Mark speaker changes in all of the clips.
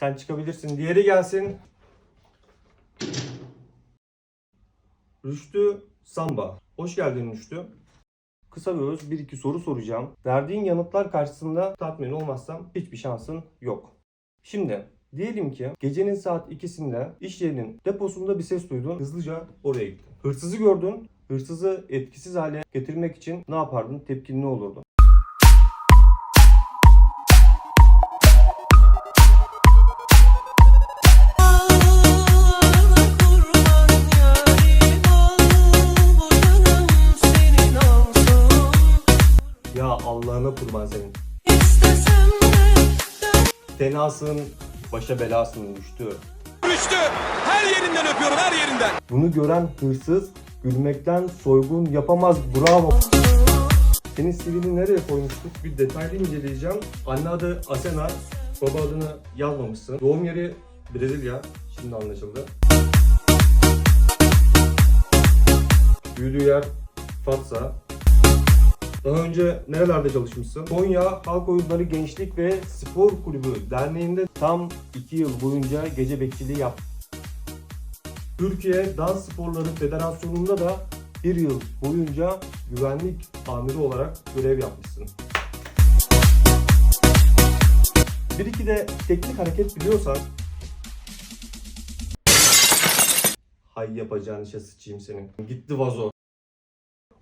Speaker 1: Sen çıkabilirsin. Diğeri gelsin. Rüştü Samba. Hoş geldin Rüştü. Kısa ve öz bir iki soru soracağım. Verdiğin yanıtlar karşısında tatmin olmazsam hiçbir şansın yok. Şimdi diyelim ki gecenin saat ikisinde iş yerinin deposunda bir ses duydun. Hızlıca oraya gittin. Hırsızı gördün. Hırsızı etkisiz hale getirmek için ne yapardın? Tepkin ne olurdu? Allah'ına kurban senin. Fenasın, başa belasın düştü.
Speaker 2: Rüştü her yerinden öpüyorum her yerinden.
Speaker 1: Bunu gören hırsız gülmekten soygun yapamaz. Bravo. Senin CV'ni nereye koymuştuk? Bir detaylı inceleyeceğim. Anne adı Asena, baba adını yazmamışsın. Doğum yeri Brezilya. Şimdi anlaşıldı. Büyüdüğü yer Fatsa. Daha önce nerelerde çalışmışsın? Konya Halk Oyunları Gençlik ve Spor Kulübü Derneği'nde tam 2 yıl boyunca gece bekçiliği yaptın. Türkiye Dans Sporları Federasyonu'nda da bir yıl boyunca güvenlik amiri olarak görev yapmışsın. Bir iki de teknik hareket biliyorsan Hay yapacağın işe sıçayım senin. Gitti vazo.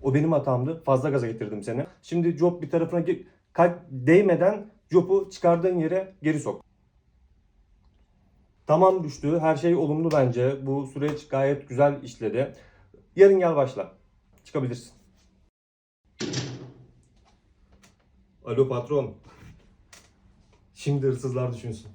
Speaker 1: O benim hatamdı. Fazla gaza getirdim seni. Şimdi job bir tarafına kalp değmeden jobu çıkardığın yere geri sok. Tamam düştü. Her şey olumlu bence. Bu süreç gayet güzel işledi. Yarın gel başla. Çıkabilirsin. Alo patron. Şimdi hırsızlar düşünsün.